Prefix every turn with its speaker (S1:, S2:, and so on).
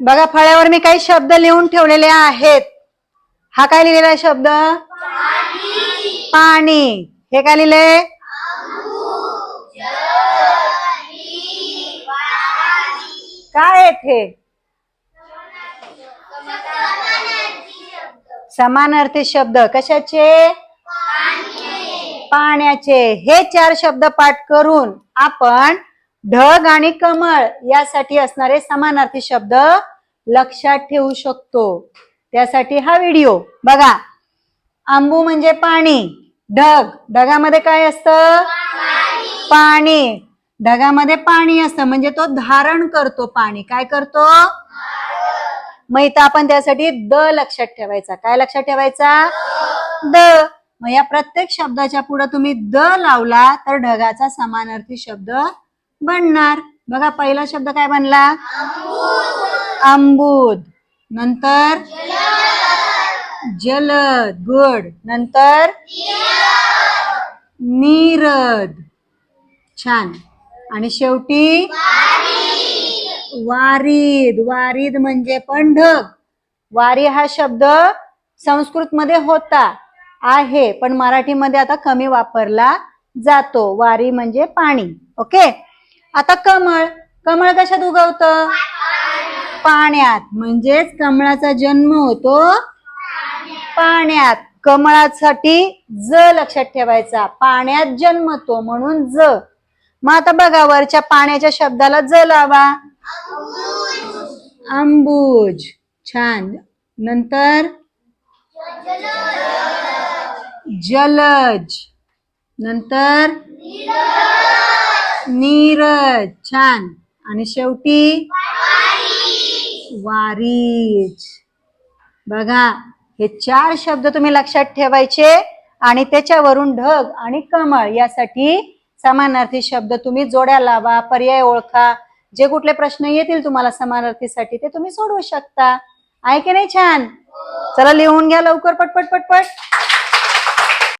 S1: बघा फळ्यावर मी काही शब्द लिहून ठेवलेले आहेत. हा काय लिहिलेला आहे शब्द? पाणी. हे काय लिहिलंय काय आहेत हे? समानार्थी शब्द. कशाचे? पाण्याचे. हे चार शब्द पाठ करून आपण ढग आणि कमळ यासाठी असणारे समानार्थी शब्द लक्षात ठेवू शकतो. त्यासाठी हा व्हिडिओ बघा. आंबू म्हणजे पाणी. ढग ढगामध्ये काय असतं? पाणी. ढगामध्ये पाणी असतं म्हणजे तो धारण करतो पाणी. काय करतो? मग इथं आपण त्यासाठी द लक्षात ठेवायचा. काय लक्षात ठेवायचा? द. मग या प्रत्येक शब्दाच्या पुढे तुम्ही द लावला तर ढगाचा समानार्थी शब्द बनणार? बघा पहिला शब्द काय बनला? आंबूद. नंतर? जलद. गुड. नंतर? नीरद. छान. आणि शेवटी? वारीद. वारीद म्हणजे पण ढग वारी हा शब्द संस्कृत मध्ये होता आहे पण मराठीमध्ये आता कमी वापरला जातो. वारी म्हणजे पाणी. ओके? आता कमळ. कमळ कशात उगवत? पाण्यात. म्हणजेच कमळाचा जन्म होतो पाण्यात. कमळासाठी ज लक्षात ठेवायचा. पाण्यात जन्मतो म्हणून ज. मग आता बघा वरच्या पाण्याच्या शब्दाला ज लावा. अंबुज छान. नंतर जलज. नंतर नीरज छान. आणि शेवटी वारीज. बघा हे चार शब्द तुम्ही लक्षात ठेवायचे आणि त्याच्यावरून ढग आणि कमळ यासाठी समानार्थी शब्द तुम्ही जोड्या लावा पर्याय ओळखा. जे कुठले प्रश्न येतील तुम्हाला समानार्थीसाठी ते तुम्ही सोडवू शकता. आहे की नाही छान? चला लिहून घ्या लवकर पटपट पटपट.